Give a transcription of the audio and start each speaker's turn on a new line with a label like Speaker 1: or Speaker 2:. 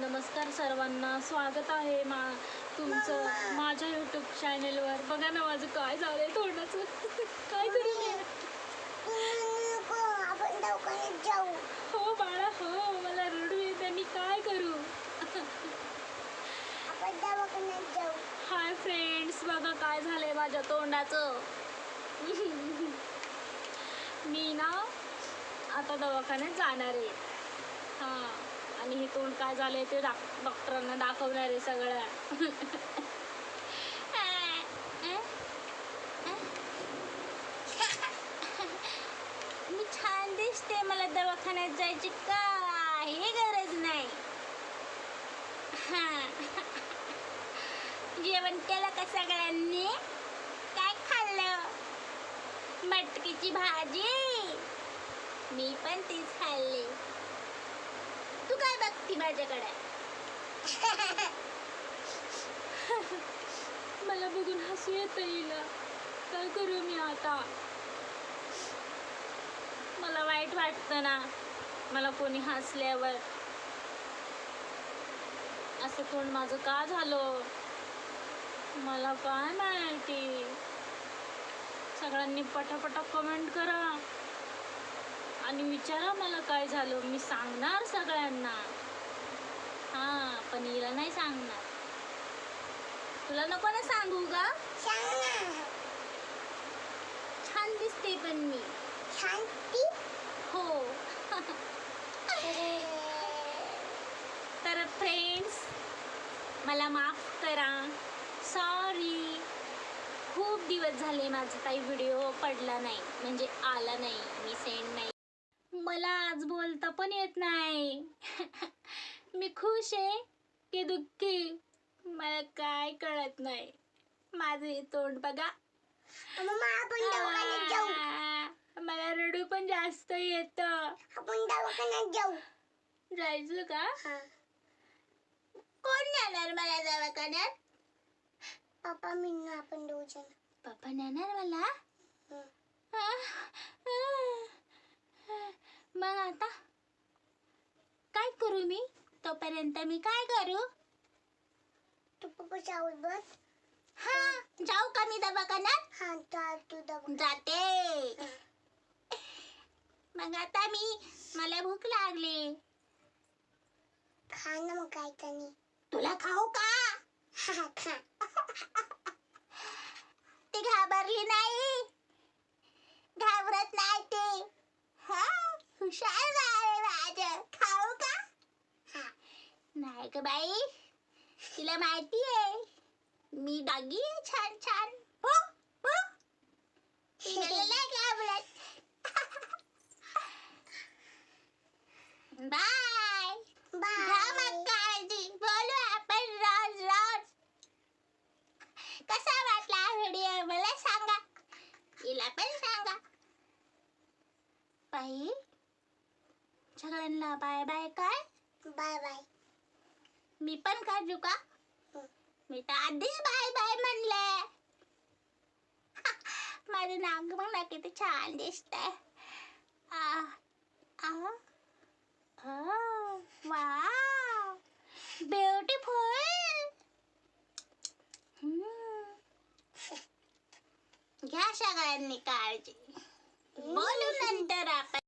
Speaker 1: नमस्कार सर्वांना स्वागत आहे मा तुमचं माझ्या यूट्यूब चॅनेलवर बघा ना माझं काय झालंय तोंडाचं. काय करू मी हो बाळा हो मला रडू येते मी काय करू? हाय फ्रेंड्स बघा काय झालंय माझ्या तोंडाचं. मी ना आता दवाखान्यात जाणार आहे. आणि हे तोंड काय झालंय ते डॉक डॉक्टरांना दाखवणार आहे सगळ्या मी छान दिसते मला दवाखान्यात जायची काही गरज नाही. जेवण केलं का सगळ्यांनी? काय खाल्लं? मटकीची भाजी. मी पण तीच खाल्ली. काय माझ्याकडे मला बघून हसू येत येईल काय करू मी आता? मला वाईट वाटतं ना मला कोणी हसल्यावर. असं कोण माझं का झालं? मला काय माहिती? सगळ्यांनी पटापटा कमेंट करा. आणि विचारा मला काय झालं. मी सांगणार सगळ्यांना. हा पण हिला नाही सांगणार. तुला नको ना सांगू का
Speaker 2: सांग ना
Speaker 1: छान दिसते पण मी.
Speaker 2: शांती
Speaker 1: हो. तर फ्रेंड्स मला माफ करा. सॉरी खूप दिवस झाले माझा काही व्हिडिओ पडला नाही. म्हणजे आला नाही. मी सेंड नाही. मला आज बोलता पण येत नाही. मी खुश आहे की दुःखी? मला काय कळत नाही. माझं तोंड बघा.
Speaker 2: मम्मा आपण दवाखान्यात जाऊ.
Speaker 1: आ, मला रडू पण जास्त येत.
Speaker 2: आपण दवाखान्यात जाऊ.
Speaker 1: जायचं का?
Speaker 2: हा.
Speaker 1: कोण नेणार मला दवाखान्यात?
Speaker 2: पप्पा मी ना आपण दोघ जण.
Speaker 1: पप्पा नेणार मला?
Speaker 2: हं.
Speaker 1: आ, आ, मग आता काय करू मी? तोपर्यंत मी काय करू?
Speaker 2: तू पप्पा चावल बस.
Speaker 1: हा जाऊ का मी दवाखान्यात?
Speaker 2: हा जा तू दवाखान्यात.
Speaker 1: जाते. मग आता मी मला भूक लागली.
Speaker 2: खा ना मग काय तरी
Speaker 1: तुला खाऊ का?
Speaker 2: हा खा.
Speaker 1: ती घाबरली नाही. घाबरत नाही ते. हा हुशार आहे माझं. नाही ग बाई? तिला माहिती आहे मी डागी आहे छान छान. हो हो ती मला नाही घाबरत बाय.
Speaker 2: बाय.
Speaker 1: काळजी. बोलू आपण रोज रोज. कसा वाटला व्हिडिओ मला सांगा. तिला पण सांगा. बाई सगळ्यांना बाय बाय काय?
Speaker 2: बाय बाय
Speaker 1: मी पण काढू का. मी तर आधीच बाय बाय म्हणले. माझं नाक बघ ना किती छान दिसतंय. आ आ वाव. ब्युटिफुल घ्या सगळ्यांनी काळजी. बोलू नंतर आपण.